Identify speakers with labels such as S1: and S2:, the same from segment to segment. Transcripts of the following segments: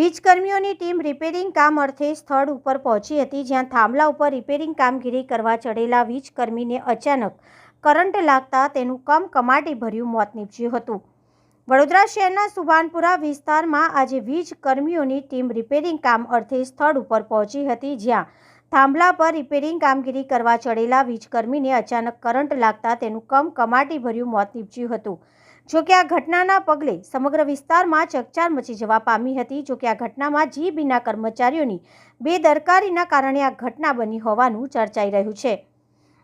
S1: વીજકર્મીઓની team repairing કામ અર્થે સ્થળ ઉપર પહોંચી હતી, જ્યાં થાંભલા ઉપર રિપેરિંગ કામગીરી કરવા ચડેલા વીજકર્મીને અચાનક કરંટ લાગતા તેનું કમકમાટી ભર્યું મોત નીપજ્યું હતું. વડોદરા શહેરના સુભાનપુરા વિસ્તારમાં આજે વીજ કર્મીઓની ટીમ રિપેરિંગ કામ અર્થે સ્થળ ઉપર પહોંચી હતી, જ્યાં થાંભલા પર રિપેરિંગ કામગીરી કરવા ચડેલા વીજકર્મીને અચાનક કરંટ લાગતા તેનું કમકમાટી ભર્યું મોત નીપજ્યું હતું. જોકે આ ઘટનાના પગલે સમગ્ર વિસ્તારમાં ચકચાર મચી જવા પામી હતી. જોકે આ ઘટનામાં જીબીના કર્મચારીઓની બેદરકારીના કારણે આ ઘટના બની હોવાનું ચર્ચાઈ રહ્યું છે.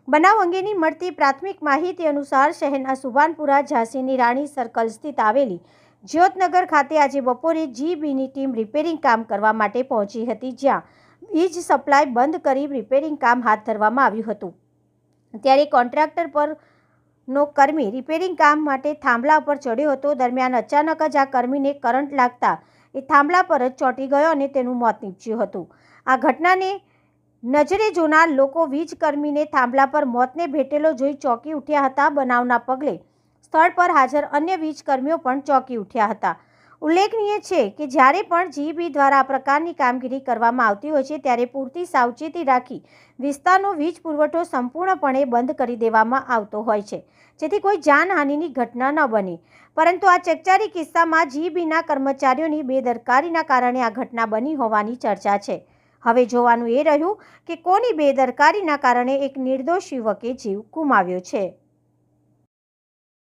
S1: બનાવ અંગેની મળતી પ્રાથમિક માહિતી અનુસાર શહેરના સુભાનપુરા ઝાંસીની રાણી સર્કલ સ્થિત આવેલી જ્યોતનગર ખાતે આજે બપોરે જીબીની ટીમ રિપેરિંગ કામ કરવા માટે પહોંચી હતી, જ્યાં વીજ સપ્લાય બંધ કરી રિપેરિંગ કામ હાથ ધરવામાં આવ્યું હતું. ત્યારે કોન્ટ્રાક્ટર પર નો કર્મી રિપેરિંગ કામ માટે થાંભલા પર ચડ્યો હતો. દરમિયાન અચાનક જ આ કર્મીને કરંટ લાગતા એ થાંભલા પર જ ચોંટી ગયો અને તેનું મોત નીપજ્યું હતું. આ ઘટનાને નજરે જોનાર લોકો વીજકર્મીને થાંભલા પર મોતને ભેટેલો જોઈ ચોંકી ઉઠ્યા હતા. બનાવના પગલે સ્થળ પર હાજર અન્ય વીજકર્મીઓ પણ ચોંકી ઉઠ્યા હતા. ઉલ્લેખનીય છે કે જ્યારે પણ જીબી દ્વારા આ પ્રકારની કામગીરી કરવામાં આવતી હોય છે, ત્યારે પૂરતી સાવચેતી રાખી વિસ્તારનો વીજ પુરવઠો સંપૂર્ણપણે બંધ કરી દેવામાં આવતો હોય છે, જેથી કોઈ જાનહાનિની ઘટના ન બને. પરંતુ આ ચકચારી કિસ્સામાં જીબીના કર્મચારીઓની બેદરકારીના કારણે આ ઘટના બની હોવાની ચર્ચા છે. હવે જોવાનું એ રહ્યું કે કોની બેદરકારીના કારણે એક નિર્દોષ યુવકે જીવ ગુમાવ્યો છે?